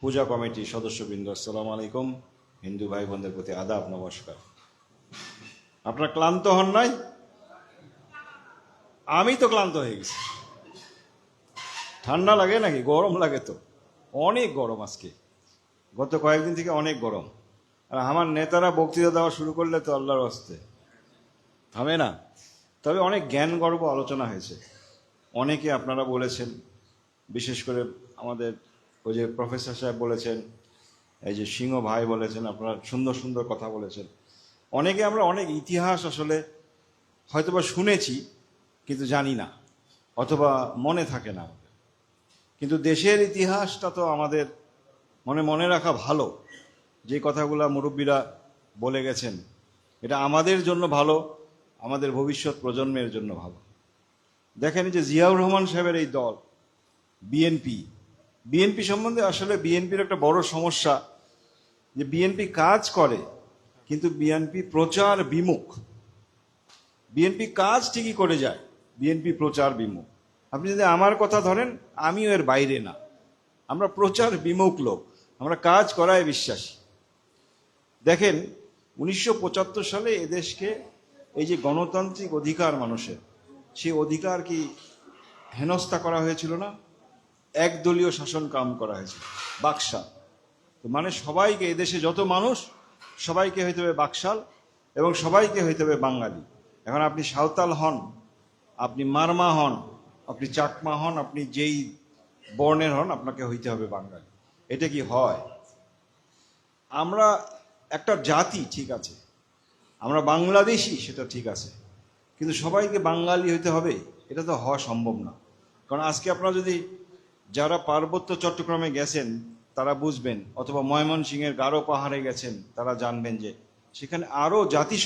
পূজা কমিটির সদস্যবৃন্দ, আসসালামু আলাইকুম। হিন্দু ভাই বোনদের প্রতি আদাব, নমস্কার। আপনারা ক্লান্ত হন নাই? আমি তো ক্লান্ত হয়ে গেছি। ঠান্ডা লাগে নাকি? গরম লাগে তো। অনেক গরম আজকে। গত কয়েকদিন থেকে অনেক গরম। আর আমার নেতারা বক্তৃতা দেওয়া শুরু করলে তো আল্লাহর হস্তে। থামে না। তবে অনেক জ্ঞান গর্ব আলোচনা হয়েছে। অনেকে আপনারা বলেছেন, বিশেষ করে আমাদের ওই যে প্রফেসর সাহেব বলেছেন, এই যে সিংহ ভাই বলেছেন, আপনারা সুন্দর সুন্দর কথা বলেছেন। অনেকে আমরা অনেক ইতিহাস আসলে হয়তোবা শুনেছি, কিন্তু জানি না, অথবা মনে থাকে না কিন্তু দেশের ইতিহাসটা তো আমাদের মনে মনে রাখা ভালো। যে কথাগুলো মুরব্বীরা বলে গেছেন, এটা আমাদের জন্য ভালো, আমাদের ভবিষ্যৎ প্রজন্মের জন্য ভালো। দেখেন যে জিয়াউর রহমান সাহেবের এই দল, বিএনপি বিএনপি সম্বন্ধে আসলে বিএনপির একটা বড় সমস্যা যে বিএনপি কাজ করে, কিন্তু বিএনপি প্রচার বিমুখ। বিএনপি কাজ ঠিকই করে যায় বিএনপি প্রচার বিমুখ। আপনি যদি আমার কথা ধরেন, আমিও এর বাইরে না। আমরা প্রচার বিমুখ লোক, আমরা কাজ করায় বিশ্বাসী। দেখেন, উনিশশো পঁচাত্তর সালে এদেশকে এই যে গণতান্ত্রিক অধিকার মানুষের, সেই অধিকার কি হেনস্থা করা হয়েছিল না? একদলীয় শাসন কাম করা হয়েছে। বাকশাল। তো মানে সবাইকে এদেশে যত মানুষ, সবাইকে হইতে হবে বাকশাল এবং সবাইকে হইতে হবে বাঙালি। এখন আপনি সাঁওতাল হন, আপনি মারমা হন, আপনি চাকমা হন, আপনি যেই বর্ণের হন, আপনাকে হইতে হবে বাঙালি। এটা কি হয়? আমরা একটা জাতি, ঠিক আছে। আমরা বাংলাদেশি, সেটা ঠিক আছে। কিন্তু সবাইকে বাঙালি হইতে হবে, এটা তো হওয়া সম্ভব না। কারণ আজকে আপনারা যদি যারা পার্বত্য চট্টগ্রামে গেছেন, তারা বুঝবেন, অথবা ময়মনসিংহের গারো পাহাড়ে গেছেন, তারা জানবেন যে সেখানে আরও জাতি